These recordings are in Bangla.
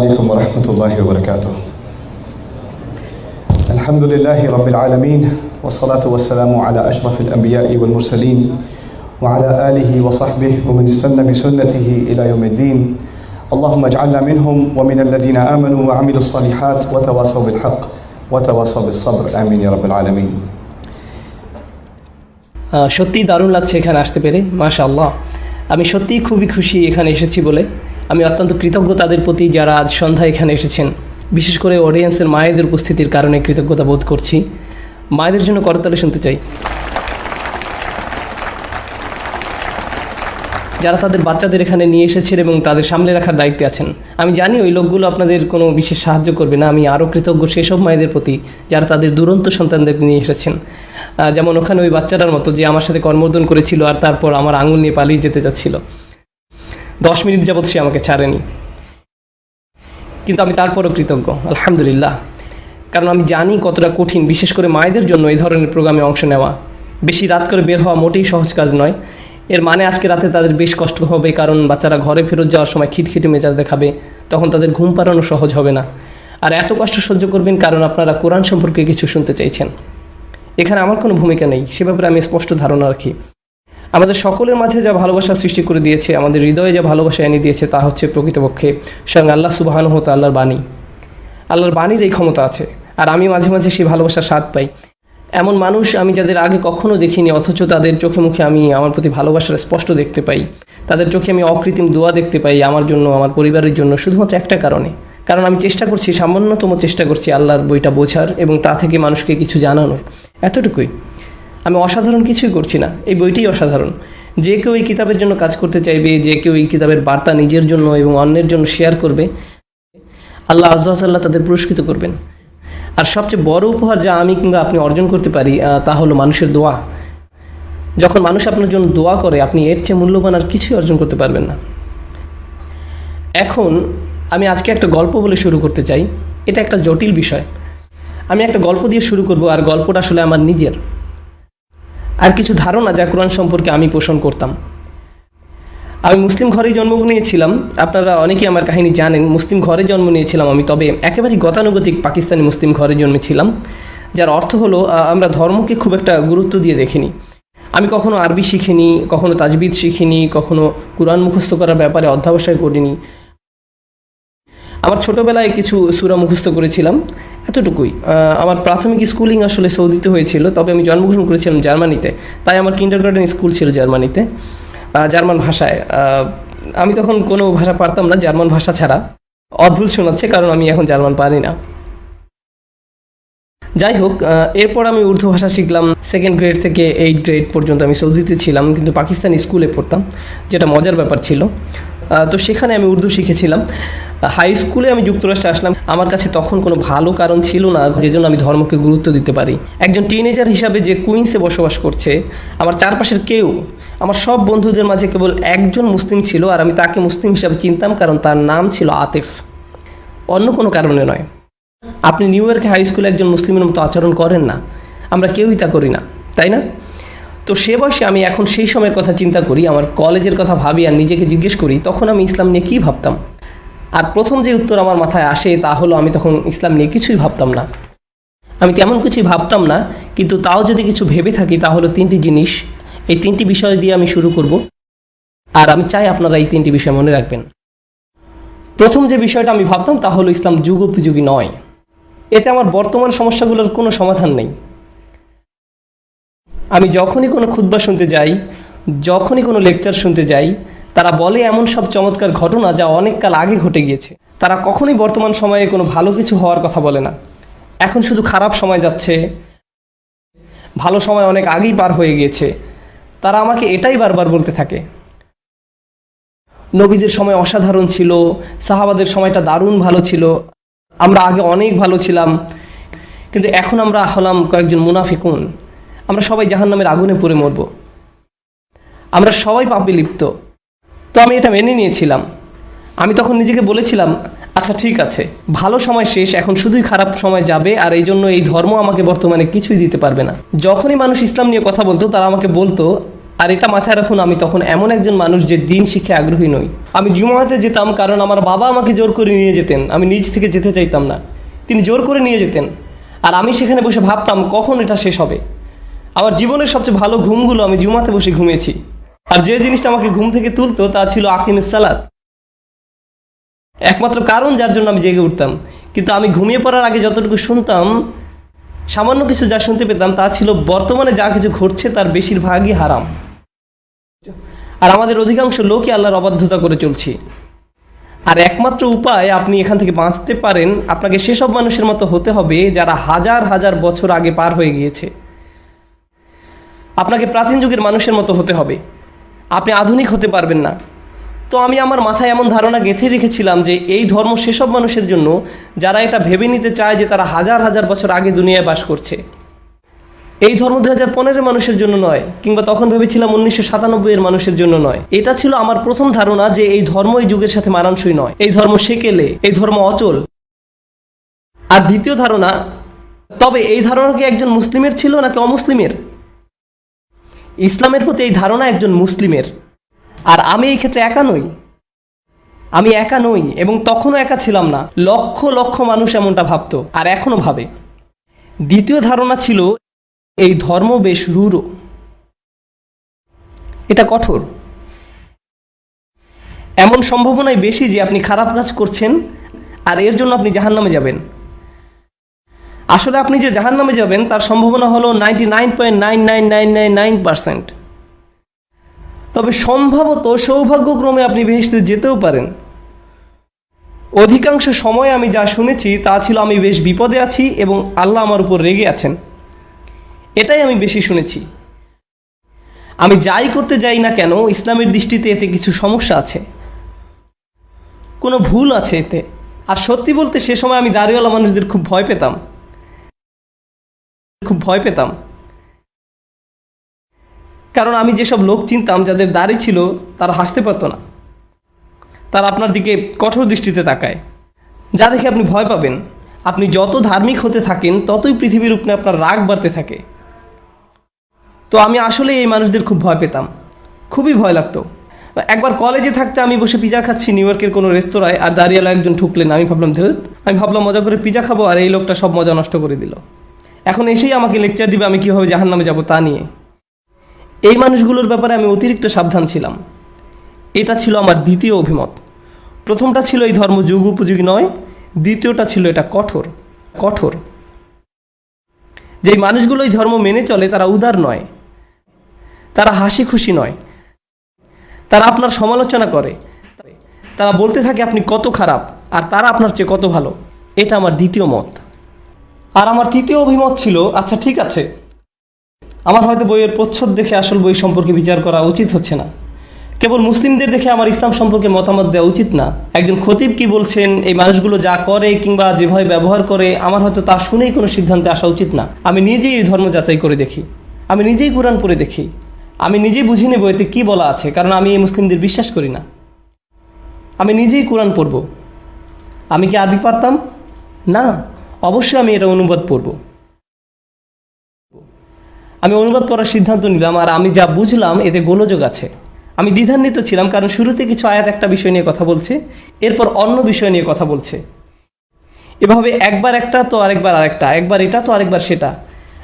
عليكم ورحمة الله وبركاته الحمد لله رب العالمين والصلاة والسلام على أشرف الأنبياء والمرسلين وعلى آله وصحبه ومن استنى بسنته إلى يوم الدين اللهم اجعلنا منهم ومن الذين آمنوا وعملوا الصالحات وتواصوا بالحق وتواصوا بالصبر آمين يا رب العالمين আহ, সত্যিই দারুণ লাগছে এখানে আসতে পেরে মাশা আল্লাহ আমি সত্যিই খুবই খুশি এখানে এসেছি বলে আমি অত্যন্ত কৃতজ্ঞ তাদের প্রতি যারা আজ সন্ধ্যায় এখানে এসেছেন। বিশেষ করে অডিয়েন্সের মায়েদের উপস্থিতির কারণে কৃতজ্ঞতা বোধ করছি। মায়েদের জন্য করতালে শুনতে চাই। যারা তাদের বাচ্চাদের এখানে নিয়ে এসেছেন এবং তাদের সামলে রাখার দায়িত্বে আছেন। আমি জানি ওই লোকগুলো আপনাদের কোনো বিশেষ সাহায্য করবে না। আমি আরও কৃতজ্ঞ সেসব মায়েদের প্রতি যারা তাদের দুরন্ত সন্তানদের নিয়ে এসেছেন। যেমন ওখানে ওই বাচ্চাটার মতো যে আমার সাথে কর্মোদ্দন করেছিল আর তারপর আমার আঙুল নিয়ে পালিয়ে যেতে যাচ্ছিল দশ মিনিট যাবৎ সে আমাকে ছাড়েনি। কিন্তু আমি তারপরও কৃতজ্ঞ, আলহামদুলিল্লাহ। কারণ আমি জানি কতটা কঠিন, বিশেষ করে মায়েদের জন্য এই ধরনের প্রোগ্রামে অংশ নেওয়া। বেশি রাত করে বের হওয়া মোটেই সহজ কাজ নয়। এর মানে আজকে রাতে তাদের বেশ কষ্ট হবে, কারণ বাচ্চারা ঘরে ফেরত যাওয়ার সময় খিটখিটে মেজাজ দেখাবে, তখন তাদের ঘুম পাড়ানো সহজ হবে না। আর এত কষ্ট সহ্য করবেন কারণ আপনারা কোরআন সম্পর্কে কিছু শুনতে চাইছেন। এখানে আমার কোনো ভূমিকা নেই, সে ব্যাপারে আমি স্পষ্ট ধারণা রাখি। আমাদের সকলের মাঝে যা ভালোবাসা সৃষ্টি করে দিয়েছে, আমাদের হৃদয়ে যা ভালোবাসা এনে দিয়েছে, তা হচ্ছে প্রকৃতপক্ষে স্বয়ং আল্লাহ সুবাহান হতো আল্লাহর বাণী। আল্লাহর বাণীর এই ক্ষমতা আছে, আর আমি মাঝে মাঝে সেই ভালোবাসার স্বাদ পাই। এমন মানুষ আমি যাদের আগে কখনো দেখিনি, অথচ তাদের চোখে মুখে আমি আমার প্রতি ভালোবাসার স্পষ্ট দেখতে পাই। তাদের চোখে আমি অকৃত্রিম দোয়া দেখতে পাই, আমার জন্য, আমার পরিবারের জন্য, শুধুমাত্র একটা কারণে। কারণ আমি চেষ্টা করছি, সামান্যতম চেষ্টা করছি আল্লাহর বইটা বোঝার এবং তা থেকে মানুষকে কিছু জানানোর। এতটুকুই। আমি অসাধারণ কিছুই করছি না। এই বইটি অসাধারণ। যে কেউ এই কিতাবের জন্য কাজ করতে চাইবে, যে কেউ এই কিতাবের বার্তা নিজের জন্য এবং অন্যের জন্য শেয়ার করবে, আল্লাহ আজ্লাহ তাদের পুরস্কৃত করবেন। আর সবচেয়ে বড় উপহার যা আমি কিংবা আপনি অর্জন করতে পারি তা হলো মানুষের দোয়া। যখন মানুষ আপনার জন্য দোয়া করে, আপনি এর চেয়ে মূল্যবান আর কিছুই অর্জন করতে পারবেন না। এখন আমি আজকে একটা গল্প বলে শুরু করতে চাই। এটা একটা জটিল বিষয়। আমি একটা গল্প দিয়ে শুরু করব, আর গল্পটা আসলে আমার নিজের। আর কিছু ধারণা যা কোরআন সম্পর্কে আমি পোষণ করতাম। আমি মুসলিম ঘরেই জন্ম নিয়েছিলাম। আপনারা অনেকেই আমার কাহিনী জানেন, মুসলিম ঘরে জন্ম নিয়েছিলাম আমি, তবে একেবারেই গতানুগতিক পাকিস্তানি মুসলিম ঘরে জন্মেছিলাম, যার অর্থ হলো আমরা ধর্মকে খুব একটা গুরুত্ব দিয়ে দেখিনি। আমি কখনো আরবি শিখিনি, কখনো তাজবিদ শিখিনি, কখনো কোরআন মুখস্থ করার ব্যাপারে অধ্যাবসায় করিনি। আমার ছোটবেলায় কিছু সুরা মুখস্থ করেছিলাম, এতটুকুই। আমার প্রাথমিক স্কুলিং আসলে সৌদিতে হয়েছিল, তবে আমি জন্মগ্রহণ করেছিলাম জার্মানিতে। তাই আমার কিন্ডার গার্ডেন স্কুল ছিল জার্মানিতে জার্মান ভাষায়। আমি তখন কোনো ভাষা পারতাম না, জার্মান ভাষা ছাড়া। অদ্ভুত শোনাচ্ছে, কারণ আমি এখন জার্মান পারি না। যাই হোক এরপর আমি উর্দু ভাষা শিখলাম সেকেন্ড গ্রেড থেকে এইট গ্রেড পর্যন্ত আমি সৌদিতে ছিলাম, কিন্তু পাকিস্তানি স্কুলে পড়তাম, যেটা মজার ব্যাপার ছিল। তো সেখানে আমি উর্দু শিখেছিলাম। হাই স্কুলে আমি যুক্তরাষ্ট্রে আসলাম। আমার কাছে তখন কোনো ভালো কারণ ছিল না যে জন্য আমি ধর্মকে গুরুত্ব দিতে পারি। একজন টিনেজার হিসাবে যে কুইন্সে বসবাস করছে, আমার চারপাশের কেউ, আমার সব বন্ধুদের মাঝে কেবল একজন মুসলিম ছিল আর আমি তাকে মুসলিম হিসাবে চিনতাম কারণ তার নাম ছিল আতিফ। অন্য কোনো কারণে নয়। আপনি নিউ ইয়র্কে হাই স্কুলে একজন মুসলিমের মতো আচরণ করেন না। আমরা কেউই তা করি না, তাই না? তো সে বয়সে আমি এখন সেই সময়ের কথা চিন্তা করি, আমার কলেজের কথা ভাবি আর নিজেকে জিজ্ঞেস করি, তখন আমি ইসলাম নিয়ে কী ভাবতাম? আর প্রথম যে উত্তর আমার মাথায় আসে তা হলো আমি তখন ইসলাম নিয়ে কিছুই ভাবতাম না। আমি তেমন কিছুই ভাবতাম না, কিন্তু তাও যদি কিছু ভেবে থাকি তা হলো তিনটি জিনিস। এই তিনটি বিষয় দিয়ে আমি শুরু করব। আর আমি চাই আপনারা এই তিনটি বিষয় মনে রাখবেন। প্রথম যে বিষয়টা আমি ভাবতাম তা হলো ইসলাম যুগোপযোগী নয়। এতে আমার বর্তমান সমস্যাগুলোর কোনো সমাধান নেই। আমি যখনই কোনো খুদ্া শুনতে যাই, যখনই কোনো লেকচার শুনতে যাই, তারা বলে এমন সব চমৎকার ঘটনা যা অনেক কাল আগে ঘটে গিয়েছে। তারা কখনোই বর্তমান সময়ে কোনো ভালো কিছু হওয়ার কথা বলে না। এখন শুধু খারাপ সময় যাচ্ছে, ভালো সময় অনেক আগেই পার হয়ে গিয়েছে। তারা আমাকে এটাই বারবার বলতে থাকে। নবীদের সময় অসাধারণ ছিল, সাহাবাদের সময়টা দারুণ ভালো ছিল। আমরা আগে অনেক ভালো ছিলাম, কিন্তু এখন আমরা হলাম কয়েকজন মুনাফিকুন। আমরা সবাই জাহান্নামের আগুনে পড়ে মরব। আমরা সবাই পাপে লিপ্ত। তো আমি এটা মেনে নিয়েছিলাম। আমি তখন নিজেকে বলেছিলাম আচ্ছা ঠিক আছে, ভালো সময় শেষ, এখন শুধুই খারাপ সময় যাবে, আর এই জন্য এই ধর্ম আমাকে বর্তমানে কিছুই দিতে পারবে না। যখনই মানুষ ইসলাম নিয়ে কথা বলতো, তারা আমাকে বলতো, আর এটা মাথায় রাখুন, আমি তখন এমন একজন মানুষ যে দিন শিখে আগ্রহী নই। আমি জুমাতে যেতাম কারণ আমার বাবা আমাকে জোর করে নিয়ে যেতেন, আমি নিজ থেকে যেতে চাইতাম না। তিনি জোর করে নিয়ে যেতেন। আর আমি সেখানে বসে ভাবতাম, কখন এটা শেষ হবে? আমার জীবনের সবচেয়ে ভালো ঘুমগুলো আমি জুমাতে বসে ঘুমিয়েছি। আর যে জিনিসটা আমাকে ঘুম থেকে তুলতো, তা ছিল আকিমের সালাদ। একমাত্র কারণ যার জন্য আমি জেগে উঠতাম। কিন্তু আমি ঘুমিয়ে পড়ার আগে যতটুকু শুনতাম, সামান্য কিছু যা শুনতে পেতাম, তা ছিল বর্তমানে যা কিছু ঘটছে, তার বেশিরভাগই হারাম। আর আমাদের অধিকাংশ লোকই আল্লাহর অবাধ্যতা করে চলছি। আর একমাত্র উপায়, আপনি এখান থেকে বাঁচতে পারেন। আপনাকে সেসব মানুষের মতো হতে হবে যারা হাজার হাজার বছর আগে পার হয়ে গিয়েছে। আপনাকে প্রাচীন যুগের মানুষের মতো হতে হবে। আপনি আধুনিক হতে পারবেন না। তো আমি আমার মাথায় এমন ধারণা গেঁথে রেখেছিলাম যে এই ধর্ম সেসব মানুষের জন্য, যারা এটা ভেবে নিতে চায় যে তারা হাজার হাজার বছর আগে দুনিয়ায় বাস করছে। এই ধর্ম দু হাজার পনেরো মানুষের জন্য নয়, কিংবা তখন ভেবেছিলাম উনিশশো সাতানব্বই এর মানুষের জন্য নয়। এটা ছিল আমার প্রথম ধারণা যে এই ধর্ম এই যুগের সাথে মানানসই নয়। এই ধর্ম সেকেলে, এই ধর্ম অচল। আর দ্বিতীয় ধারণা, তবে এই ধারণা কি একজন মুসলিমের ছিল নাকি অমুসলিমের? ইসলামের প্রতি এই ধারণা একজন মুসলিমের। আর আমি এই ক্ষেত্রে একা নই। আমি একা নই এবং তখনও একা ছিলাম না। লক্ষ লক্ষ মানুষ এমনটা ভাবত, আর এখনও ভাবে। দ্বিতীয় ধারণা ছিল, এই ধর্ম বেশ রূঢ়। এটা কঠোর। এমন সম্ভাবনাই বেশি যে আপনি খারাপ কাজ করছেন, আর এর জন্য আপনি জাহান্নামে যাবেন। আসলে আপনি যে জাহান্নামে যাবেন, তার সম্ভাবনা হলো ninety nine point nine nine nine nine nine percent তবে সম্ভবত সৌভাগ্যক্রমে আপনি বেহেশতে যেতেও পারেন। অধিকাংশ সময় আমি যা শুনেছি, তা ছিল আমি বেশ বিপদে আছি এবং আল্লাহ আমার উপর রেগে আছেন। এটাই আমি বেশি শুনেছি। আমি যাই করতে যাই না কেন, ইসলামের দৃষ্টিতে এতে কিছু সমস্যা আছে। কোনো ভুল আছে এতে। আর সত্যি বলতে সে সময় আমি দাড়িওয়ালা মানুষদের খুব ভয় পেতাম। খুব ভয় পেতাম। কারণ আমি যেসব লোক চিনতাম, যাদের দাড়ি ছিল, তারা হাসতে পারতো না। তারা আপনার দিকে কঠোর দৃষ্টিতে তাকায়। যা দেখে আপনি ভয় পাবেন। আপনি যত ধার্মিক হতে থাকেন, ততই পৃথিবীর উপরে আপনার রাগ বাড়তে থাকে। তো আমি আসলে এই মানুষদের খুব ভয় পেতাম। খুবই ভয় লাগতো। একবার কলেজে থাকতে আমি বসে পিজা খাচ্ছি নিউ ইয়র্কের কোনো রেস্তোরাঁয়, আর দাঁড়িয়ে একজন ঠুকলেন। আমি ভাবলাম, ধর, আমি ভাবলাম, মজা করে পিজা খাব, আর এই লোকটা সব মজা নষ্ট করে দিল। এখন এসেই আমাকে লেকচার দিবে আমি কীভাবে জাহান নামে যাব তা নিয়ে। এই মানুষগুলোর ব্যাপারে আমি অতিরিক্ত সাবধান ছিলাম। এটা ছিল আমার দ্বিতীয় অভিমত। প্রথমটা ছিল এই ধর্ম যুগ উপযোগী নয়, দ্বিতীয়টা ছিল এটা কঠোর কঠোর। যেই মানুষগুলো এই ধর্ম মেনে চলে তারা উদার নয়, তারা হাসি খুশি নয়, তারা আপনার সমালোচনা করে, তারা বলতে থাকে আপনি কত খারাপ আর তারা আপনার চেয়ে কত ভালো। এটা আমার দ্বিতীয় মত। আর আমার তৃতীয় অভিমত ছিল আচ্ছা ঠিক আছে। আমার হয়তো বইয়ের প্রচ্ছদ দেখে আসল বই সম্পর্কে বিচার করা উচিত হচ্ছে না। কেবল মুসলিমদের দেখে আমার ইসলাম সম্পর্কে মতামত দেওয়া উচিত না। একজন খতিব কি বলছেন, এই মানুষগুলো যা করে কিংবা যেভাবে ব্যবহার করে, আমার হয়তো তা শুনেই কোনো সিদ্ধান্তে আসা উচিত না। আমি নিজেই এই ধর্ম যাচাই করে দেখি। আমি নিজেই কোরআন পড়ে দেখি। আমি নিজেই বুঝে নেব এতে কী বলা আছে, কারণ আমি এই মুসলিমদের বিশ্বাস করি না। আমি নিজেই কোরআন পড়ব। আমি কি আরবি পারতাম? না। অবশ্যই আমি এটা অনুবাদ পড়ব আমি অনুবাদ করার সিদ্ধান্ত নিলাম আর আমি যা বুঝলাম এতে গোলযোগ আছে। আমি দ্বিধান্বিত ছিলাম কারণ শুরুতে কিছু আয়াত একটা বিষয় নিয়ে কথা বলছে, এরপর অন্য বিষয় নিয়ে কথা বলছে। এভাবে একবার একটা তো আরেকবার আরেকটা, একবার এটা তো আরেকবার সেটা।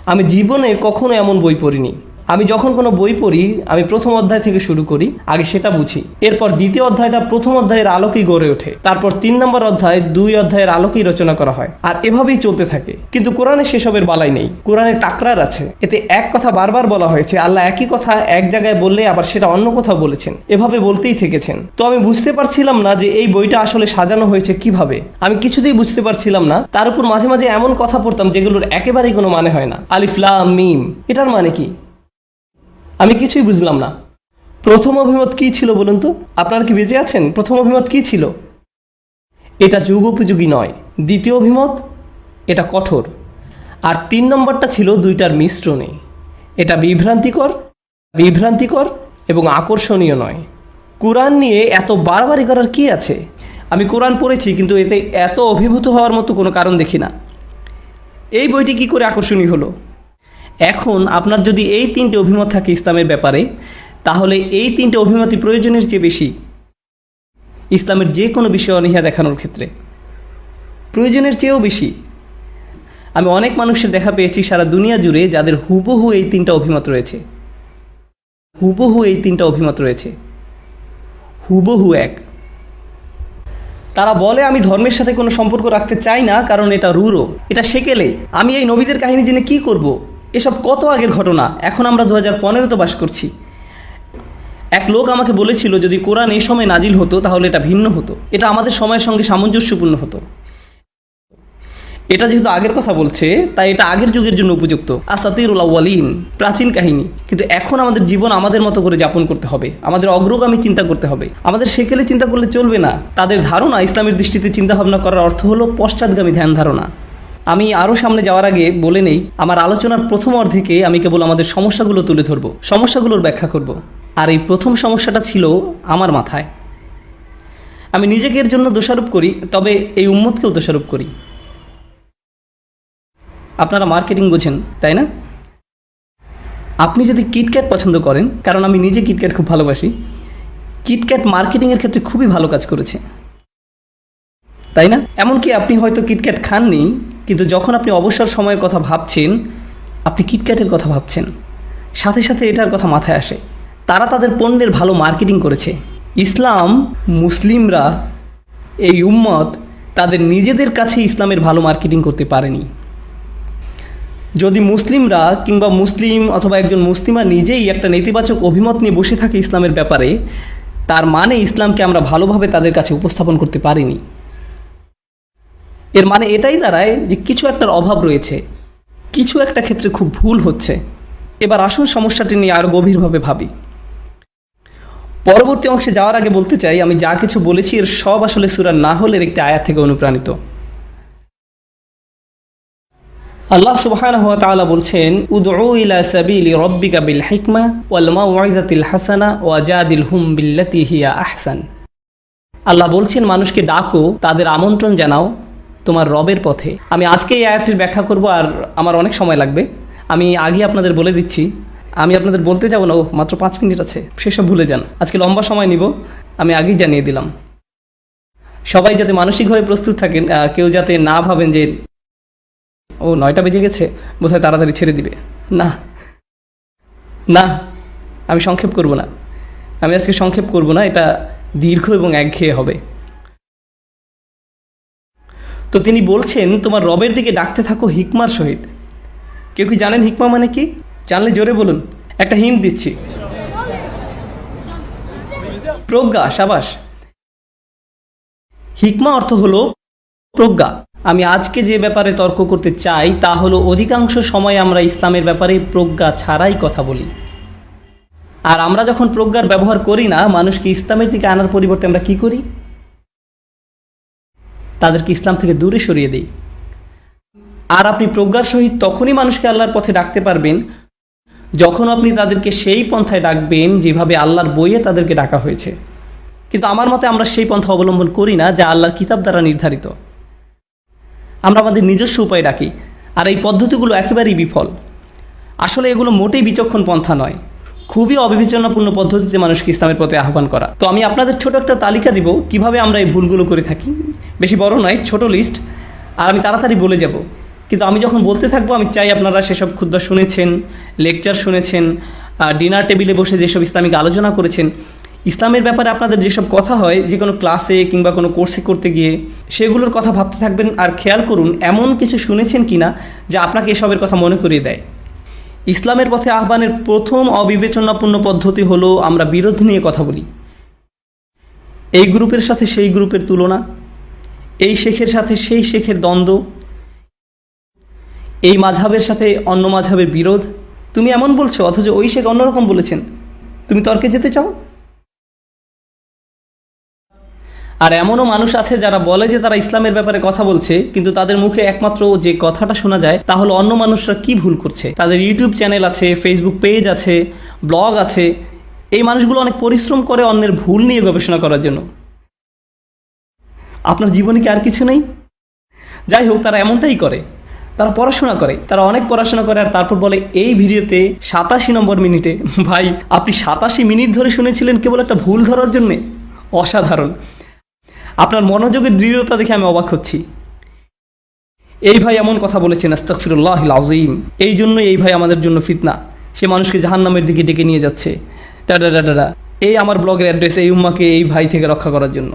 আমি জীবনে কখনো এমন বই পড়িনি। আমি যখন কোনো বই পড়ি, আমি প্রথম অধ্যায় থেকে শুরু করি, আগে সেটা বুঝি। এরপর দ্বিতীয় অধ্যায়টা প্রথম অধ্যায়ের আলোকেই গড়ে ওঠে। তারপর তিন নম্বর অধ্যায় দুই অধ্যায়ের আলোকেই রচনা করা হয়। আর এভাবেই চলতে থাকে। কিন্তু কোরআনে সেসবের বালাই নেই। কোরআনে টাকরার আছে। এতে এক কথা বারবার বলা হয়েছে, আল্লাহ একই কথা এক জায়গায় বললে আবার সেটা অন্য কোথাও বলেছেন। এভাবে বলতেই থেকেছেন। তো আমি বুঝতে পারছিলাম না যে এই বইটা আসলে সাজানো হয়েছে কীভাবে। আমি কিছুতেই বুঝতে পারছিলাম না। তার উপর মাঝে মাঝে এমন কথা পড়তাম যেগুলোর একেবারেই কোনো মানে হয় না। আলিফলাম মিম। এটার মানে কি? আমি কিছুই বুঝলাম না। প্রথম অভিমত কী ছিল বলুন তো? আপনারা কি বেঁচে আছেন? প্রথম অভিমত কী ছিল? এটা যুগ উপযোগী নয়। দ্বিতীয় অভিমত, এটা কঠোর। আর তিন নম্বরটা ছিল দুইটার মিশ্রণে। এটা বিভ্রান্তিকর বিভ্রান্তিকর এবং আকর্ষণীয় নয়। কোরআন নিয়ে এত বাড়াবাড়ি করার কি আছে? আমি কোরআন পড়েছি, কিন্তু এতে এত অভিভূত হওয়ার মতো কোনো কারণ দেখি না। এই বইটি কি করে আকর্ষণীয় হলো? এখন আপনার যদি এই তিনটে অভিমত থাকে ইসলামের ব্যাপারে, তাহলে এই তিনটে অভিমতই প্রয়োজনের চেয়ে বেশি ইসলামের যে কোনো বিষয়ে অনীহা দেখানোর ক্ষেত্রে। প্রয়োজনের চেয়েও বেশি। আমি অনেক মানুষের দেখা পেয়েছি সারা দুনিয়া জুড়ে যাদের হুবহু এই তিনটা অভিমত রয়েছে। হুবহু এই তিনটা অভিমত রয়েছে। হুবহু এক। তারা বলে, আমি ধর্মের সাথে কোনো সম্পর্ক রাখতে চাই না, কারণ এটা রুরো এটা সেকেলে। আমি এই নবীদের কাহিনী জেনে কি করব। এসব কত আগের ঘটনা? এখন আমরা দু হাজার পনেরোতে বাস করছি। এক লোক আমাকে বলেছিল, যদি কোরআন এই সময় নাজিল হতো, তাহলে এটা ভিন্ন হতো। এটা আমাদের সময়ের সঙ্গে সামঞ্জস্যপূর্ণ হতো। এটা যেহেতু আগের কথা বলছে, তাই এটা আগের যুগের জন্য উপযুক্ত। আসাতিরুল আউয়ালিন, প্রাচীন কাহিনী। কিন্তু এখন আমাদের জীবন আমাদের মতো করে যাপন করতে হবে। আমাদের অগ্রগামী চিন্তা করতে হবে। আমাদের সেকেলে চিন্তা করলে চলবে না। তাদের ধারণা ইসলামের দৃষ্টিতে চিন্তা ভাবনা করার অর্থ হলো পশ্চাৎগামী ধ্যান ধারণা আমি আরও সামনে যাওয়ার আগে বলে নেই, আমার আলোচনার প্রথম অর্ধেকে আমি কেবল আমাদের সমস্যাগুলো তুলে ধরব, সমস্যাগুলোর ব্যাখ্যা করব। আর এই প্রথম সমস্যাটা ছিল আমার মাথায়। আমি নিজেকে এর জন্য দোষারোপ করি, তবে এই উম্মতকেও দোষারোপ করি। আপনারা মার্কেটিং বোঝেন, তাই না? আপনি যদি কিটক্যাট পছন্দ করেন, কারণ আমি নিজে কিটক্যাট খুব ভালোবাসি কিটক্যাট মার্কেটিংয়ের ক্ষেত্রে খুবই ভালো কাজ করেছে। তাই না? এমনকি আপনি হয়তো কিটক্যাট খাননি কিন্তু যখন আপনি অবসর সময়ের কথা ভাবছেন, আপনি কিটক্যাটের কথা ভাবছেন। সাথে সাথে এটার কথা মাথায় আসে। তারা তাদের পণ্যের ভালো মার্কেটিং করেছে। ইসলাম, মুসলিমরা এই উম্মত তাদের নিজেদের কাছে ইসলামের ভালো মার্কেটিং করতে পারেনি। যদি মুসলিমরা কিংবা মুসলিম অথবা একজন মুসলিমা নিজেই একটা নেতিবাচক অভিমত নিয়ে বসে থাকে ইসলামের ব্যাপারে, তার মানে ইসলামকে আমরা ভালোভাবে তাদের কাছে উপস্থাপন করতে পারিনি। এর মানে এটাই দাঁড়ায় যে কিছু একটার অভাব রয়েছে। কিছু একটা ক্ষেত্রে খুব ভুল হচ্ছে। এবার আসুন সমস্যাটি নিয়ে আরও গভীরভাবে ভাবি। পরবর্তী অংশে যাওয়ার আগে বলতে চাই, আমি যা কিছু বলেছি এর সব আসলে সুরার না হলের একটি আয়াত থেকে অনুপ্রাণিত। আল্লাহ ওয়া তাআলা বলছেন হাসানা আহসান। আল্লাহ বলছেন, মানুষকে ডাকো, তাদের আমন্ত্রণ জানাও তোমার রবের পথে। আমি আজকে এই আয়াতটির ব্যাখ্যা করব আর আমার অনেক সময় লাগবে। আমি আগে আপনাদের বলে দিচ্ছি। আমি আপনাদের বলতে যাব না ও মাত্র পাঁচ মিনিট আছে, সেসব ভুলে যান। আজকে লম্বা সময় নিব, আমি আগেই জানিয়ে দিলাম। সবাই যাতে মানসিকভাবে প্রস্তুত থাকেন কেউ যাতে না ভাবেন যে, ও, নয়টা বেজে গেছে, বোধহয় তাড়াতাড়ি ছেড়ে দিবে। না। না, আমি সংক্ষেপ করব না। আমি আজকে সংক্ষেপ করব না, এটা দীর্ঘ এবং একঘেয়ে হবে। তো তিনি বলছেন, তোমার রবের দিকে ডাকতে থাকো হিকমার সহিত। কেউ কি জানেন হিকমা মানে কি? জানলে জোরে বলুন। একটা হিন্ট দিচ্ছি। প্রজ্ঞা, সাবাস। হিকমা অর্থ হলো প্রজ্ঞা। আমি আজকে যে ব্যাপারে তর্ক করতে চাই, তা হলো অধিকাংশ সময় আমরা ইসলামের ব্যাপারে প্রজ্ঞা ছাড়াই কথা বলি। আর আমরা যখন প্রজ্ঞার ব্যবহার করি না, মানুষকে ইসলামের দিকে আনার পরিবর্তে আমরা কি করি? তাদেরকে ইসলাম থেকে দূরে সরিয়ে দিই। আর আপনি প্রজ্ঞার সহিত তখনই মানুষকে আল্লাহর পথে ডাকতে পারবেন, যখন আপনি তাদেরকে সেই পন্থায় ডাকবেন যেভাবে আল্লাহর বইয়ে তাদেরকে ডাকা হয়েছে। কিন্তু আমার মতে আমরা সেই পন্থা অবলম্বন করি না যা আল্লাহর কিতাব দ্বারা নির্ধারিত। আমরা আমাদের নিজস্ব উপায় ডাকি, আর এই পদ্ধতিগুলো একেবারেই বিফল। আসলে এগুলো মোটেই বিচক্ষণ পন্থা নয়। খুবই অবিবেচনাপূর্ণ পদ্ধতিতে মানুষকে ইসলামের প্রতি আহ্বান করা। তো আমি আপনাদের ছোট একটা তালিকা দিব, কীভাবে আমরা এই ভুলগুলো করে থাকি। বেশি বড় নয়, ছোট লিস্ট আর আমি তাড়াতাড়ি বলে যাব। কিন্তু আমি যখন বলতে থাকব, আমি চাই আপনারা সেসব খুদ্া শুনেছেন লেকচার শুনেছেন ডিনার টেবিলে বসে যেসব ইসলামিক আলোচনা করেছেন। ইসলামের ব্যাপারে আপনাদের যেসব কথা হয়, যে কোনো ক্লাসে কিংবা কোনো কোর্সে করতে গিয়ে, সেগুলোর কথা ভাবতে থাকবেন। আর খেয়াল করুন, এমন কিছু শুনেছেন কিনা, যা আপনাকে এসবের কথা মনে করিয়ে দেয়। ইসলামের পথে আহ্বানের প্রথম অবিবেচনাপূর্ণ পদ্ধতি হলো আমরা বিরোধ নিয়ে কথা বলি। এই গ্রুপের সাথে সেই গ্রুপের তুলনা, এই শেখের সাথে সেই শেখের দ্বন্দ্ব, এই মাঝাবের সাথে অন্য মাঝাবের বিরোধ। তুমি এমন বলছো, অথচ ওই শেখ অন্যরকম বলেছেন। তুমি তর্কে যেতে চাও? আর এমনও মানুষ আছে যারা বলে যে তারা ইসলামের ব্যাপারে কথা বলছে, কিন্তু তাদের মুখে একমাত্র যে কথাটা শোনা যায় তাহলে অন্য মানুষরা কি ভুল করছে। তাদের ইউটিউব চ্যানেল আছে ফেসবুক পেজ আছে ব্লগ আছে। এই মানুষগুলো অনেক পরিশ্রম করে অন্যের ভুল নিয়ে গবেষণা করার জন্য। আপনার জীবনে কি আর কিছু নেই? যাই হোক, তারা এমনটাই করে। তারা পড়াশোনা করে, তারা অনেক পড়াশোনা করে, আর তারপর বলে, এই ভিডিওতে সাতাশি নম্বর মিনিটে, ভাই, আপনি সাতাশি মিনিট ধরে শুনেছিলেন কেবল একটা ভুল ধরার জন্যে? অসাধারণ। আপনার মনোযোগের দৃঢ়তা দেখে আমি অবাক হচ্ছি। এই ভাই এমন কথা বলেছেন আস্তাকফিরুল্লাহ আজিম এই জন্যই এই ভাই আমাদের জন্য ফিতনা। সে মানুষকে জাহান্নামের দিকে ডেকে নিয়ে যাচ্ছে। ডাডা ডাডা এই আমার ব্লগের অ্যাড্রেস এই উম্মাকে এই ভাই থেকে রক্ষা করার জন্য।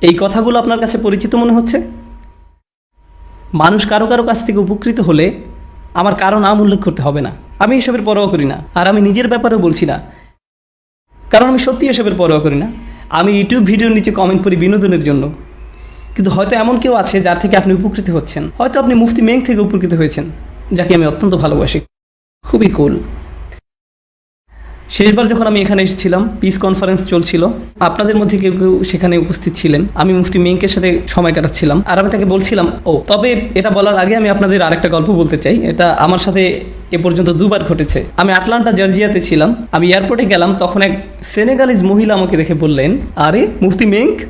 এই কথাগুলো আপনার কাছে পরিচিত মনে হচ্ছে? মানুষ কারও কারও কাছ থেকে উপকৃত হলে আমার কারও নাম উল্লেখ করতে হবে না। আমি এসবের পরোয়া করি না। আর আমি নিজের ব্যাপারেও বলছি না। কারণ আমি সত্যি এসবের পরোয়া করি না। আমি ইউটিউব ভিডিওর নিচে কমেন্ট করি বিনোদনের জন্য। কিন্তু হয়তো এমন কেউ আছে যার থেকে আপনি উপকৃত হচ্ছেন। হয়তো আপনি মুফতি মেং থেকে উপকৃত হয়েছেন, যাকে আমি অত্যন্ত ভালোবাসি। খুবই কুল শেষবার যখন আমি এখানে এসেছিলাম পিস কনফারেন্স চলছিল। আপনাদের মধ্যে কেউ কেউ সেখানে উপস্থিত ছিলেন। আমি মুফতি মেঙ্কের সাথে সময় কাটাচ্ছিলাম আর আমি তাকে বলছিলাম, ও, তবে এটা বলার আগে আমি আপনাদের আরেকটা গল্প বলতে চাই। এটা আমার সাথে এ পর্যন্ত দুবার ঘটেছে। আমি আটলান্টা, জর্জিয়াতে ছিলাম। আমি এয়ারপোর্টে গেলাম, তখন এক সেনেগালিজ মহিলা আমাকে দেখে বললেন, আরে, মুফতি মেঙ্ক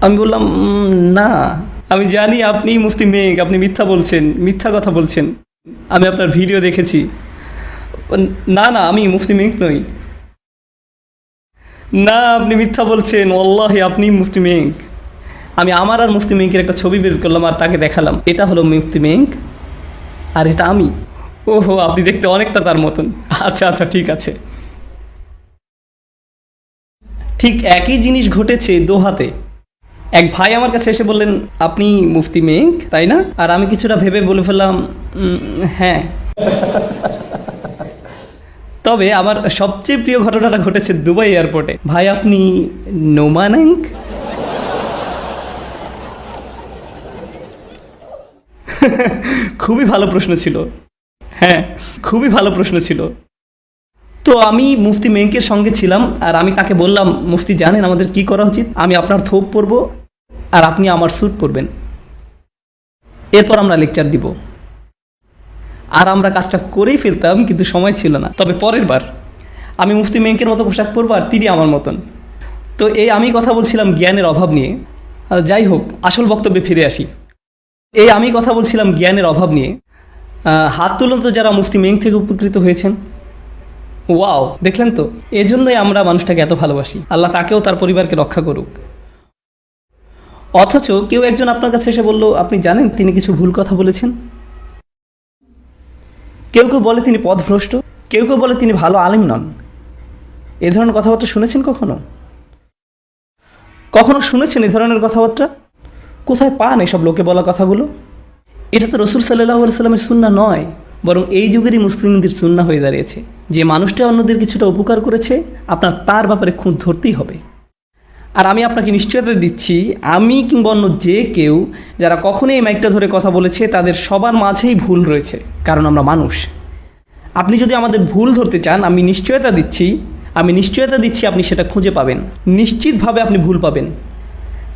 আমি বললাম না। আমি জানি আপনি মুফতি মেঘ আপনি মিথ্যা বলছেন, মিথ্যা কথা বলছেন। আমি আপনার ভিডিও দেখেছি। না না, আমি মুফতি মেঘ নই। না, আপনি মিথ্যা বলছেন অল্লাহে আপনি মুফতি মেঘ আমি আমার আর মুফতি মেঘের একটা ছবি বের করলাম আর তাকে দেখালাম। এটা হলো মুফতি মেঘ আর এটা আমি। ওহো, আপনি দেখতে অনেকটা তার মতন। আচ্ছা আচ্ছা ঠিক আছে। ঠিক একই জিনিস ঘটেছে দোহাতে। এক ভাই আমার কাছে এসে বললেন, আপনি মুফতি মেঘ তাই না? আর আমি কিছুটা ভেবে বলে ফেললাম হ্যাঁ। তবে আমার সবচেয়ে প্রিয় ঘটনাটা ঘটেছে দুবাই এয়ারপোর্টে। ভাই, আপনি নোমানাঙ্ক খুবই ভালো প্রশ্ন ছিল। হ্যাঁ খুবই ভালো প্রশ্ন ছিল। তো আমি মুফতি মেঙ্কের সঙ্গে ছিলাম আর আমি তাকে বললাম, মুফতি, জানেন আমাদের কি করা উচিত? আমি আপনার থোপ পরবো আর আপনি আমার স্যুট পরবেন। এরপর আমরা লেকচার দিব। আর আমরা কাজটা করেই ফেলতাম, কিন্তু সময় ছিল না। তবে পরের বার, আমি মুফতি মেঙ্কের মতো পোশাক পরবো আর তিনি আমার মতন। তো এই আমি কথা বলছিলাম জ্ঞানের অভাব নিয়ে। যাই হোক, আসল বক্তব্যে ফিরে আসি। এই আমি কথা বলছিলাম জ্ঞানের অভাব নিয়ে। হাত তুলুন তো যারা মুফতি মেং থেকে উপকৃত হয়েছেন। ওয়াও, দেখলেন তো? এজন্যই আমরা মানুষটাকে এত ভালোবাসি। আল্লাহ তাকেও তার পরিবারকে রক্ষা করুক। অথচ কেউ একজন আপনার কাছে এসে বলল, আপনি জানেন তিনি কিছু ভুল কথা বলেছেন? কেউ কেউ বলে তিনি পথভ্রষ্ট, কেউ কেউ বলে তিনি ভালো আলিম নন। এ ধরনের কথাবার্তা শুনেছেন কখনো? কখনো শুনেছেন এ ধরনের কথাবার্তা? কোথায় পান এসব লোকে বলা কথাগুলো? এটা তো রসুল সাল্লাহ সাল্লামের সুন্না নয়, বরং এই যুগেরই মুসলিমদের সুন্না হয়ে দাঁড়িয়েছে। যে মানুষটা অন্যদের কিছুটা উপকার করেছে, আপনার তার ব্যাপারে খুঁত ধরতেই হবে। আর আমি আপনাকে নিশ্চয়তা দিচ্ছি, আমি কিংবা অন্য যে কেউ যারা কখনোই এই মাইকটা ধরে কথা বলেছে, তাদের সবার মাঝেই ভুল রয়েছে, কারণ আমরা মানুষ। আপনি যদি আমাদের ভুল ধরতে চান, আমি নিশ্চয়তা দিচ্ছি, আমি নিশ্চয়তা দিচ্ছি আপনি সেটা খুঁজে পাবেন। নিশ্চিতভাবে আপনি ভুল পাবেন,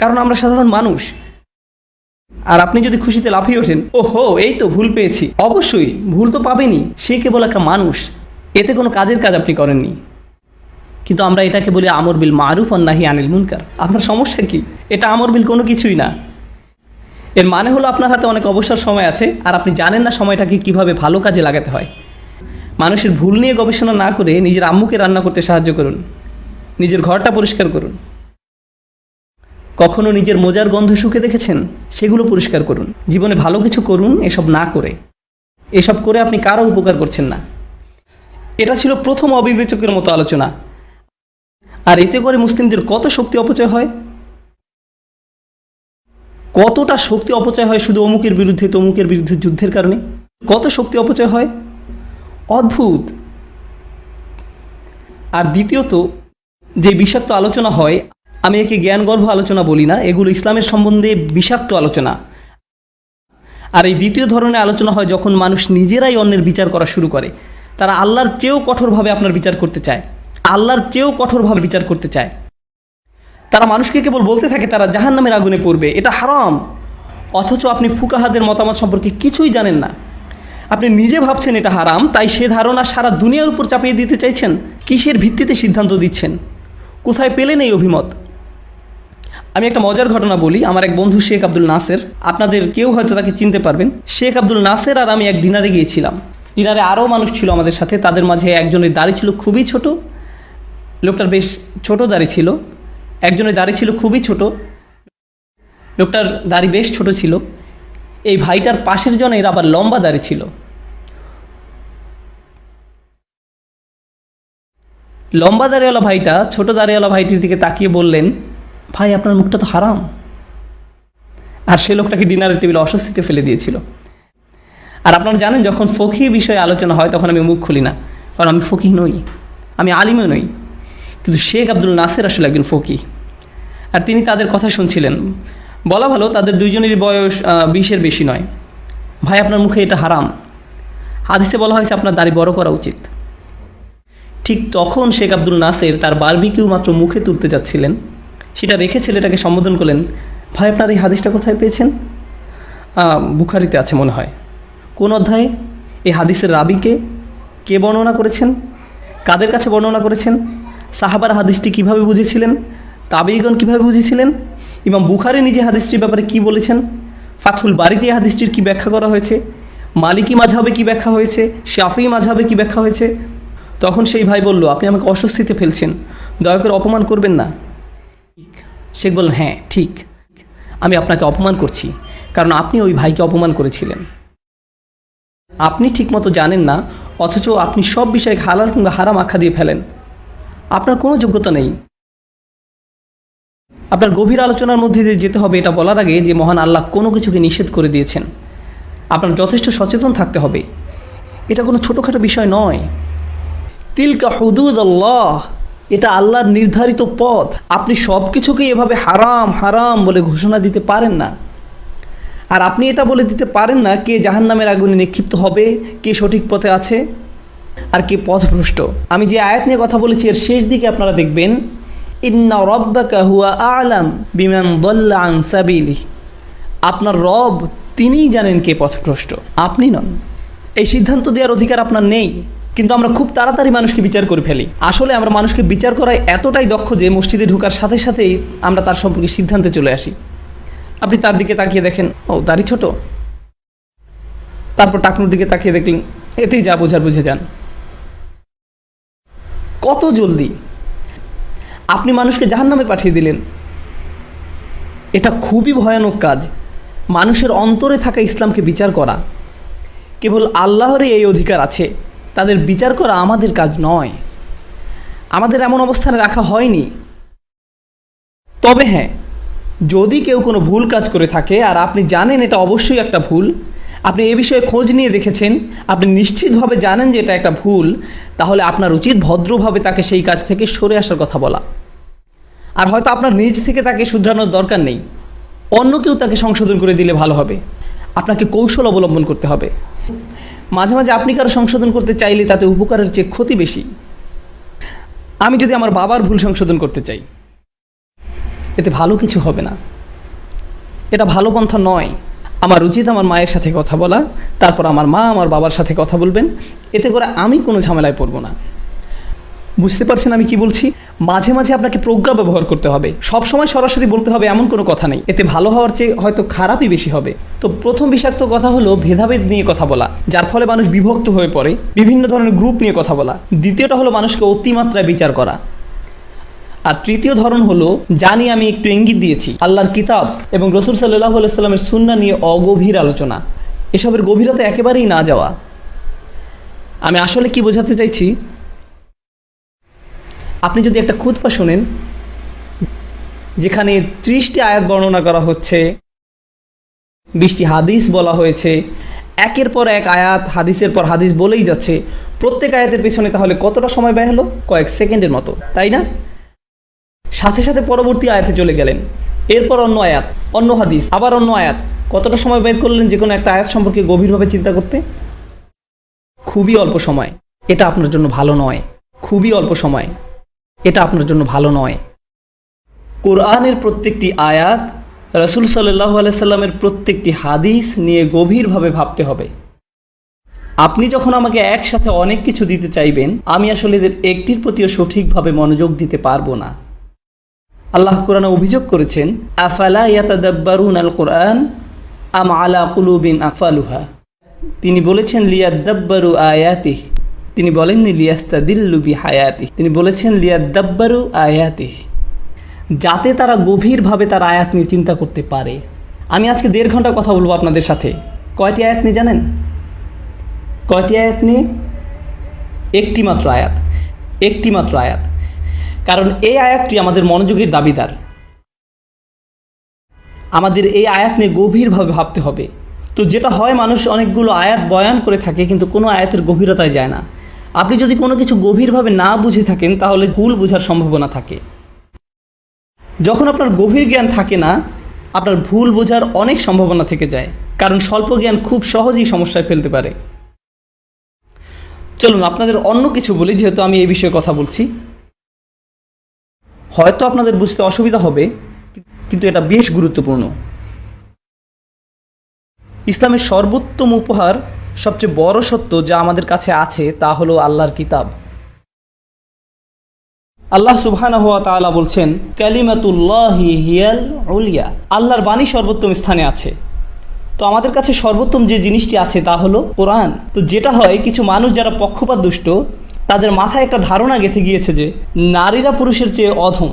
কারণ আমরা সাধারণ মানুষ। আর আপনি যদি খুশিতে লাফিয়ে ওঠেন ও হো এই তো ভুল পেয়েছি। অবশ্যই, ভুল তো পাবেনই, সে কেবল একটা মানুষ, এতে কোনো কাজের কাজ আপনি করেননি। কিন্তু আমরা এটাকে বলি আমর বিল মারুফ নাহি আনিল মুনকার। আপনার সমস্যা কি? এটা আমর বিল কোনো কিছুই না। এর মানে হলো আপনার হাতে অনেক অবসর সময় আছে, আর আপনি জানেন না সময়টাকে কীভাবে ভালো কাজে লাগাতে হয়। মানুষের ভুল নিয়ে গবেষণা না করে নিজের আম্মুকে রান্না করতে সাহায্য করুন। নিজের ঘরটা পরিষ্কার করুন। কখনো নিজের মোজার গন্ধ শুকে দেখেছেন? সেগুলো পরিষ্কার করুন। জীবনে ভালো কিছু করুন, এসব না করে। এসব করে আপনি কারও উপকার করছেন না। এটা ছিল প্রথম অবিবেচকের মতো আলোচনা। আর এতে করে মুসলিমদের কত শক্তি অপচয় হয়? কতটা শক্তি অপচয় হয় শুধু অমুকের বিরুদ্ধে, তমুকের বিরুদ্ধে যুদ্ধের কারণে? কত শক্তি অপচয় হয়? অদ্ভুত। আর দ্বিতীয়ত, যে বিষাক্ত আলোচনা হয়, আমি একে জ্ঞানগর্ভ আলোচনা বলি না, এগুলো ইসলামের সম্বন্ধে বিষাক্ত আলোচনা। আর এই দ্বিতীয় ধরনের আলোচনা হয় যখন মানুষ নিজেরাই অন্যের বিচার করা শুরু করে। তারা আল্লাহর চেয়েও কঠোরভাবে আপনার বিচার করতে চায়। আল্লাহর চেয়েও কঠোরভাবে বিচার করতে চায়। তারা মানুষকে কেবল বলতে থাকে, তারা জাহান নামের আগুনে পড়বে। এটা হারাম। অথচ আপনি ফুকাহাদের মতামত সম্পর্কে কিছুই জানেন না। আপনি নিজে ভাবছেন এটা হারাম, তাই সে ধারণা সারা দুনিয়ার উপর চাপিয়ে দিতে চাইছেন। কিসের ভিত্তিতে সিদ্ধান্ত দিচ্ছেন? কোথায় পেলেন এই অভিমত? আমি একটা মজার ঘটনা বলি। আমার এক বন্ধু শেখ আব্দুল নাসের। আপনাদের কেউ হয়তো তাকে চিনতে পারবেন। শেখ আব্দুল নাসের আর আমি এক ডিনারে গিয়েছিলাম। ডিনারে আরও মানুষ ছিল আমাদের সাথে। তাদের মাঝে একজনের দাড়ি ছিল খুবই ছোট। লোকটার বেশ ছোট দাড়ি ছিল। একজনের দাড়ি ছিল খুবই ছোট। লোকটার দাড়ি বেশ ছোট ছিল। এই ভাইটার পাশের জনের আবার লম্বা দাড়ি ছিল। লম্বা দাড়িওয়ালা ভাইটা ছোট দাড়িওয়ালা ভাইটির দিকে তাকিয়ে বললেন, ভাই, আপনার মুখটা তো হারাম। আর সে লোকটাকে ডিনারের টেবিলে অস্বস্তিতে ফেলে দিয়েছিল। আর আপনারা জানেন, যখন ফকি বিষয়ে আলোচনা হয়, তখন আমি মুখ খুলি না। কারণ আমি ফকি নই। আমি আলিমও নই। কিন্তু শেখ আব্দুল নাসের আসলে একজন ফকি আর তিনি তাদের কথা শুনছিলেন। বলা ভালো, তাদের দুইজনেরই বয়স বিশের বেশি নয়। ভাই, আপনার মুখে এটা হারাম। হাদিসে বলা হয়েছে, আপনার দাড়ি বড় করা উচিত। ঠিক তখন শেখ আব্দুল নাসের তার বারবিকিউ মাত্র মুখে তুলতে যাচ্ছিলেন। সেটা দেখে ছেলেটাকে সম্বোধন করলেন, ভাই, আপনার এই হাদিসটা কোথায় পেয়েছেন? বুখারিতে আছে মনে হয়। কোন অধ্যায়ে? এই হাদিসের রাবিকে কে বর্ণনা করেছেন? কাদের কাছে বর্ণনা করেছেন? সাহাবার হাদিসটি কীভাবে বুঝেছিলেন? তাবেইগণ কীভাবে বুঝেছিলেন? ইমাম বুখারি নিজে হাদিসটির ব্যাপারে কি বলেছেন? ফাথুল বাড়িতে হাদিসটির কি ব্যাখ্যা করা হয়েছে? মালিকি মাঝাবে কি ব্যাখ্যা হয়েছে? শাফি মাঝাবে কি ব্যাখ্যা হয়েছে? তখন সেই ভাই বলল, আপনি আমাকে অস্বস্তিতে ফেলছেন। দয়া করে অপমান করবেন না। শেখ বললেন হ্যাঁ ঠিক। আমি আপনাকে অপমান করছি, কারণ আপনি ওই ভাইকে অপমান করেছিলেন। আপনি ঠিকমতো জানেন না, অথচ আপনি সব বিষয়ে হালাল কিংবা হারাম আখ্যা দিয়ে ফেলেন। আপনার কোনো যোগ্যতা নেই। আপনার গভীর আলোচনার মধ্যে দিয়ে যেতে হবে এটা বলার আগে যে মহান আল্লাহ কোনো কিছুকে নিষেধ করে দিয়েছেন। আপনার যথেষ্ট সচেতন থাকতে হবে। এটা কোনো ছোটোখাটো বিষয় নয়। তিলকা হুদুদ আল্লাহ, এটা আল্লাহর নির্ধারিত পথ। আপনি সব কিছুকে এভাবে হারাম হারাম বলে ঘোষণা দিতে পারেন না। আর আপনি এটা বলে দিতে পারেন না কে জাহান নামের আগুনে নিক্ষিপ্ত হবে, কে সঠিক পথে আছে। আর কে পথভ্রষ্ট। আমি যে আয়াত নিয়ে কথা বলেছি, এর শেষ দিকে আপনারা দেখবেন, ইন্না রব্বাকা হুয়া আলাম বিমান আন সাবিলি আপনার রব, তিনিই জানেন কে পথভ্রষ্ট। আপনি নন। এই সিদ্ধান্ত দেওয়ার অধিকার আপনার নেই, কিন্তু আমরা খুব তাড়াতাড়ি মানুষকে বিচার করে ফেলি। আসলে আমরা মানুষকে বিচার করায় এতটাই দক্ষ যে মসজিদে ঢোকার সাথে সাথেই আমরা তার সম্পর্কে সিদ্ধান্তে চলে আসি। আপনি তার দিকে তাকিয়ে দেখেন, ও, দাড়ি ছোট। তারপর টাকনুর দিকে তাকিয়ে দেখলেন, এতেই যা বোঝার বুঝে যান। কত জলদি আপনি মানুষকে জাহান্নামে পাঠিয়ে দিলেন। এটা খুবই ভয়ানক কাজ। মানুষের অন্তরে থাকা ইসলামকে বিচার করা। কেবল আল্লাহরই এই অধিকার আছে। তাদের বিচার করা আমাদের কাজ নয়। আমাদের এমন অবস্থানে রাখা হয়নি। তবে হ্যাঁ যদি কেউ কোনো ভুল কাজ করে থাকে, আর আপনি জানেন এটা অবশ্যই একটা ভুল আপনি এ বিষয়ে খোঁজ নিয়ে দেখেছেন, আপনি নিশ্চিতভাবে জানেন যে এটা একটা ভুল, তাহলে আপনার উচিত ভদ্রভাবে তাকে সেই কাজ থেকে সরে আসার কথা বলা। আর হয়তো আপনার নিজ থেকে তাকে শুধরানোর দরকার নেই। অন্য কেউ তাকে সংশোধন করে দিলে ভালো হবে। আপনাকে কৌশল অবলম্বন করতে হবে। মাঝে মাঝে আপনি কারও সংশোধন করতে চাইলে তাতে উপকারের চেয়ে ক্ষতি বেশি। আমি যদি আমার বাবার ভুল সংশোধন করতে চাই, এতে ভালো কিছু হবে না। এটা ভালো পন্থা নয়। আমার উচিত আমার মায়ের সাথে কথা বলা, তারপর আমার মা আমার বাবার সাথে কথা বলবেন, এতে করে আমি কোনো ঝামেলায় পড়ব না। বুঝতে পারছেন আমি কি বলছি? মাঝে মাঝে আপনাকে প্রজ্ঞা ব্যবহার করতে হবে। সব সময় সরাসরি বলতে হবে, এমন কোনো কথা নেই। এতে ভালো হওয়ার চেয়ে হয়তো খারাপই বেশি হবে। তো প্রথম বিষাক্ত কথা হলো ভেদাভেদ নিয়ে কথা বলা, যার ফলে মানুষ বিভক্ত হয়ে পড়ে, বিভিন্ন ধরনের গ্রুপ নিয়ে কথা বলা। দ্বিতীয়টা হলো মানুষকে অতিমাত্রায় বিচার করা। আর তৃতীয় ধরন হলো জানি আমি একটু ইঙ্গিত দিয়েছি, আল্লাহর কিতাব এবং রসুল সাল্লাহ আলাইস্লামের সুন্না নিয়ে অগভীর আলোচনা। এসবের গভীরতা একেবারেই না যাওয়া। আমি আসলে কি বোঝাতে চাইছি? আপনি যদি একটা খুতপা শোনেন, যেখানে ত্রিশটি আয়াত বর্ণনা করা হচ্ছে, বিশটি হাদিস বলা হয়েছে, একের পর এক আয়াত, হাদিসের পর হাদিস বলেই যাচ্ছে, প্রত্যেক আয়াতের পেছনে তাহলে কতটা সময় ব্যয় হলো? কয়েক সেকেন্ডের মতো, তাই না? সাথে সাথে পরবর্তী আয়াতে চলে গেলেন। এরপর অন্য আয়াত, অন্য হাদিস, আবার অন্য আয়াত। কতটা সময় বের করলেন যে কোনো একটা আয়াত সম্পর্কে গভীরভাবে চিন্তা করতে? খুবই অল্প সময়। এটা আপনার জন্য ভালো নয়। খুবই অল্প সময়। এটা আপনার জন্য ভালো নয়। কোরআনের প্রত্যেকটি আয়াত, রসুল সাল্লাহ আলাইসাল্লামের প্রত্যেকটি হাদিস নিয়ে গভীরভাবে ভাবতে হবে। আপনি যখন আমাকে একসাথে অনেক কিছু দিতে চাইবেন, আমি আসলে এদের একটির প্রতিও সঠিকভাবে মনোযোগ দিতে পারব না। আল্লাহ কোরআনে অভিযোগ করেছেন, আফালা আল কোরআন কুলুবিন তিনি বলেছেন লিয়াদ্দাব্বারু আয়াতি তিনি বলেননি, লিয়াস্তাদিল্লু বি হায়াতি তিনি বলেছেন লিয়াদ্দাব্বারু আয়াতি যাতে তারা গভীরভাবে তার আয়াত নিয়ে চিন্তা করতে পারে। আমি আজকে দেড় ঘণ্টা কথা বলব আপনাদের সাথে। কয়টি আয়াত নিয়ে জানেন? কয়টি আয়াত নিয়ে? একটি মাত্র আয়াত। একটি মাত্র আয়াত। কারণ এই আয়াতটি আমাদের মনোযোগের দাবিদার। আমাদের এই আয়াত নিয়ে গভীরভাবে ভাবতে হবে। তো যেটা হয়, মানুষ অনেকগুলো আয়াত বয়ান করে থাকে, কিন্তু কোনো আয়াতের গভীরতায় যায় না। আপনি যদি কোনো কিছু গভীরভাবে না বুঝে থাকেন, তাহলে ভুল বোঝার সম্ভাবনা থাকে। যখন আপনার গভীর জ্ঞান থাকে না, আপনার ভুল বোঝার অনেক সম্ভাবনা থেকে যায়, কারণ স্বল্প জ্ঞান খুব সহজেই সমস্যায় ফেলতে পারে। চলুন, আপনাদের অন্য কিছু বলি, যেহেতু আমি এই বিষয়ে কথা বলছি। হয়তো আপনাদের বুঝতে অসুবিধা হবে, কিন্তু এটা বেশ গুরুত্বপূর্ণ। ইসলামের সর্বোত্তম উপহার, সবচেয়ে বড় সত্য যা আমাদের কাছে আছে, তা হলো আল্লাহর কিতাব। আল্লাহ তাআলা বলছেন, কালিমাতুল্লাহি হিয়াল উলিয়া। আল্লাহর বাণী সর্বোত্তম স্থানে আছে। তো আমাদের কাছে সর্বোত্তম যে জিনিসটি আছে, তা হলো কোরআন। তো যেটা হয়, কিছু মানুষ যারা পক্ষপাত দুষ্ট তাদের মাথায় একটা ধারণা গেঁথে গিয়েছে যে নারীরা পুরুষের চেয়ে অধম।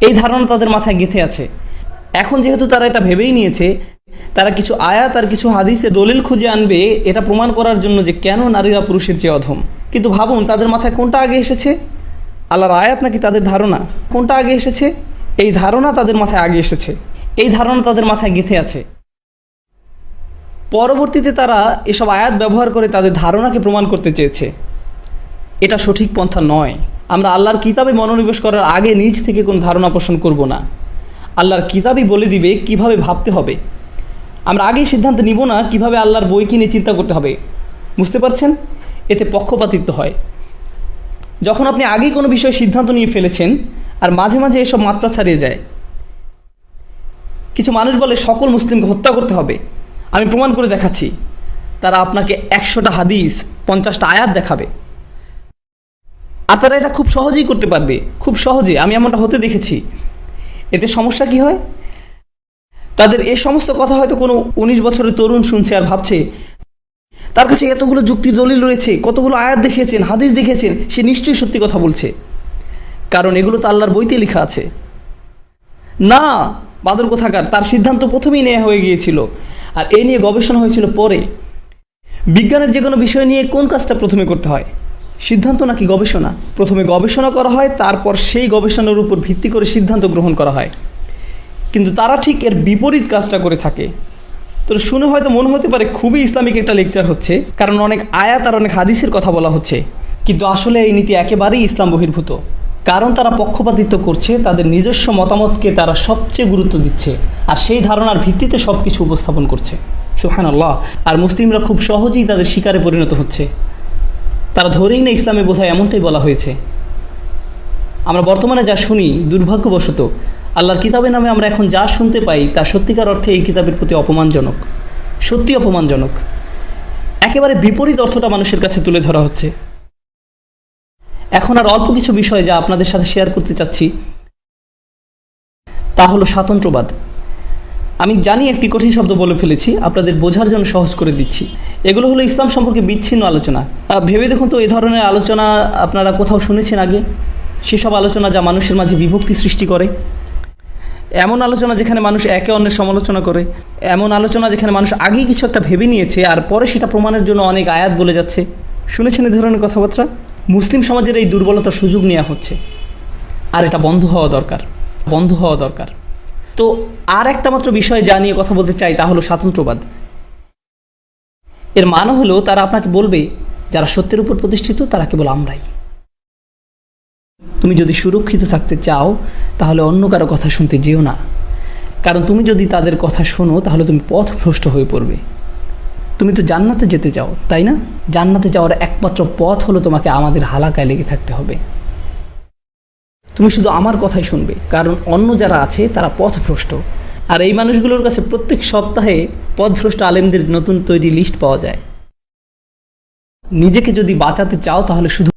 এই ধারণা তাদের মাথায় গেঁথে আছে। এখন যেহেতু তারা এটা ভেবেই নিয়েছে, তারা কিছু আয়াত আর কিছু হাদিসে দলিল খুঁজে আনবে, এটা প্রমাণ করার জন্য যে কেন নারীরা পুরুষের চেয়ে অধম। কিন্তু ভাবুন, তাদের মাথায় কোনটা আগে এসেছে? আল্লাহর আয়াত নাকি তাদের ধারণা? কোনটা আগে এসেছে? এই ধারণা তাদের মাথায় আগে এসেছে। এই ধারণা তাদের মাথায় গেঁথে আছে। পরবর্তীতে তারা এসব আয়াত ব্যবহার করে তাদের ধারণাকে প্রমাণ করতে চেয়েছে। এটা সঠিক পন্থা নয়। আমরা আল্লাহর কিতাবে মনোনিবেশ করার আগে নিজ থেকে কোনো ধারণা পোষণ করব না। আল্লাহর কিতাবই বলে দিবে কীভাবে ভাবতে হবে। আমরা আগেই সিদ্ধান্ত নিব না কীভাবে আল্লাহর বই কিনে চিন্তা করতে হবে। বুঝতে পারছেন? এতে পক্ষপাতিত্ব হয়। যখন আপনি আগেই কোনো বিষয়ে সিদ্ধান্ত নিয়ে ফেলেছেন, আর মাঝে মাঝে এসব মাত্রা ছাড়িয়ে যায়। কিছু মানুষ বলে, সকল মুসলিমকে হত্যা করতে হবে। আমি প্রমাণ করে দেখাচ্ছি। তারা আপনাকে একশোটা হাদিস, পঞ্চাশটা আয়াত দেখাবে। আর তারা এটা খুব সহজেই করতে পারবে, খুব সহজে। আমি এমনটা হতে দেখেছি। এতে সমস্যা কি হয়? তাদের এ সমস্ত কথা হয়তো কোনো উনিশ বছরের তরুণ শুনছে আর ভাবছে। তার কাছে এতগুলো যুক্তি দলিল রয়েছে, কতগুলো আয়াত দেখিয়েছেন, হাদিস দেখিয়েছেন, সে নিশ্চয়ই সত্যি কথা বলছে। কারণ এগুলো তো আল্লাহর বইতে লেখা আছে। না বাদর কোথাকার? তার সিদ্ধান্ত প্রথমেই নেওয়া হয়ে গিয়েছিল। আর এ নিয়ে গবেষণা হয়েছিল পরে। বিজ্ঞানের যে কোনো বিষয় নিয়ে কোন কাজটা প্রথমে করতে হয়? সিদ্ধান্ত নাকি গবেষণা? প্রথমে গবেষণা করা হয়, তারপর সেই গবেষণার উপর ভিত্তি করে সিদ্ধান্ত গ্রহণ করা হয়। কিন্তু তারা ঠিক এর বিপরীত কাজটা করে থাকে। তো শুনে হয়তো মনে হতে পারে খুবই ইসলামিক একটা লেকচার হচ্ছে, কারণ অনেক আয়াত আর অনেক হাদিসের কথা বলা হচ্ছে। কিন্তু আসলে এই নীতি একেবারেই ইসলাম বহির্ভূত। কারণ তারা পক্ষপাতিত্ব করছে, তাদের নিজস্ব মতামতকে তারা সবচেয়ে গুরুত্ব দিচ্ছে, আর সেই ধারণার ভিত্তিতে সব কিছু উপস্থাপন করছে। সুহান আল্লাহ আর মুসলিমরা খুব সহজেই তাদের শিকারে পরিণত হচ্ছে। তারা ধরেই না ইসলামে বোধহয় এমনটাই বলা হয়েছে। আমরা বর্তমানে যা শুনি দুর্ভাগ্যবশত আল্লাহর কিতাবের নামে আমরা এখন যা শুনতে পাই তা সত্যিকার অর্থে এই কিতাবের প্রতি অপমানজনক, সত্যি অপমানজনক। একেবারে বিপরীত অর্থটা মানুষের কাছে তুলে ধরা হচ্ছে। এখন আর অল্প কিছু বিষয় যা আপনাদের সাথে শেয়ার করতে চাচ্ছি, তা হলো স্বাতন্ত্র্যবাদ। আমি জানি একটি কঠিন শব্দ বলে ফেলেছি, আপনাদের বোঝার জন্য সহজ করে দিচ্ছি। এগুলো হলো ইসলাম সম্পর্কে বিচ্ছিন্ন আলোচনা। ভেবে দেখুন তো এই ধরনের আলোচনা আপনারা কোথাও শুনেছেন আগে? সেসব আলোচনা যা মানুষের মাঝে বিভক্তি সৃষ্টি করে। এমন আলোচনা যেখানে মানুষ একে অন্যের সমালোচনা করে। এমন আলোচনা যেখানে মানুষ আগেই কিছু একটা ভেবে নিয়েছে, আর পরে সেটা প্রমাণের জন্য অনেক আয়াত বলে যাচ্ছে। শুনেছেন এই ধরনের কথাবার্তা? মুসলিম সমাজের এই দুর্বলতার সুযোগ নেওয়া হচ্ছে। আর এটা বন্ধ হওয়া দরকার। বন্ধ হওয়া দরকার। তো আর একটা মাত্র বিষয় যা নিয়ে কথা বলতে চাই তা হলো স্বাতন্ত্র্যবাদ। এর মানে হলো তারা আপনাকে বলবে, যারা সত্যের উপর প্রতিষ্ঠিত তারা কেবল আমরাই। তুমি যদি সুরক্ষিত থাকতে চাও, তাহলে অন্য কারও কথা শুনতে যেও না। কারণ তুমি যদি তাদের কথা শোনো, তাহলে তুমি পথ ভ্রষ্ট হয়ে পড়বে। তুমি তো জান্নাতে যেতে চাও, তাই না? জান্নাতে যাওয়ার একমাত্র পথ হলো তোমাকে আমাদের হালাকায় লেগে থাকতে হবে। তুমি শুধু আমার কথাই শুনবে, কারণ অন্য যারা আছে তারা পথভ্রষ্ট। আর এই মানুষগুলোর কাছে প্রত্যেক সপ্তাহে পথভ্রষ্ট আলেমদের নতুন তৈরি লিস্ট পাওয়া যায়। নিজেকে যদি বাঁচাতে চাও তাহলে শুধু